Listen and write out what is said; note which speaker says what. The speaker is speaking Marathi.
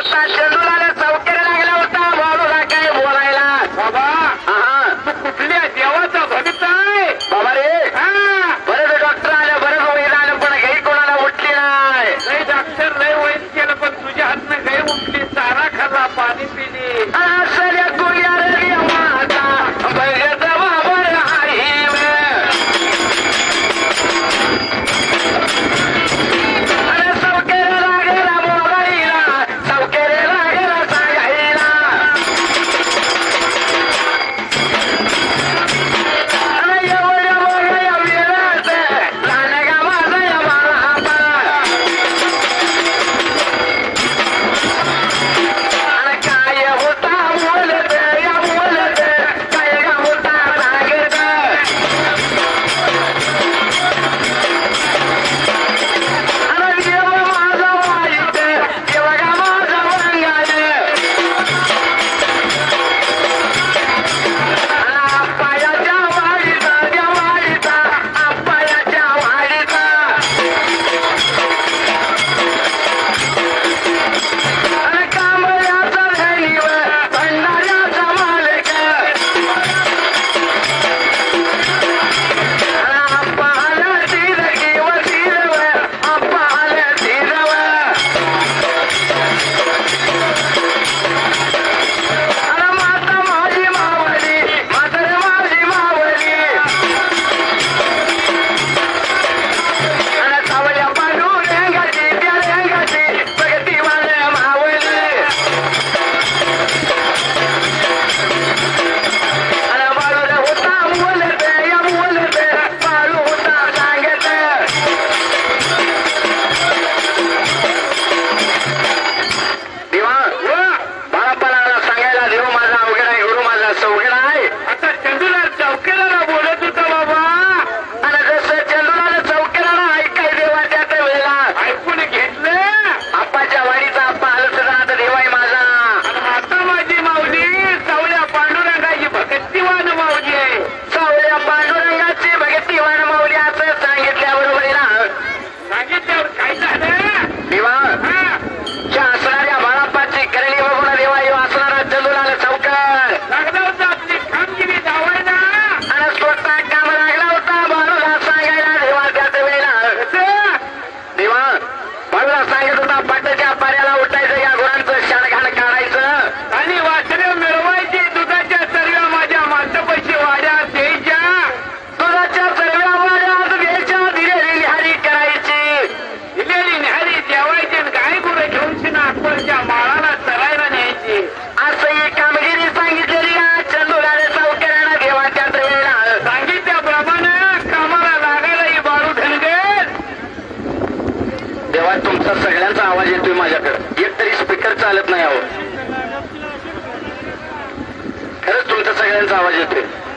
Speaker 1: What that बाजूला सांगत होता पाटाच्या पाऱ्याला उठायचं या and da da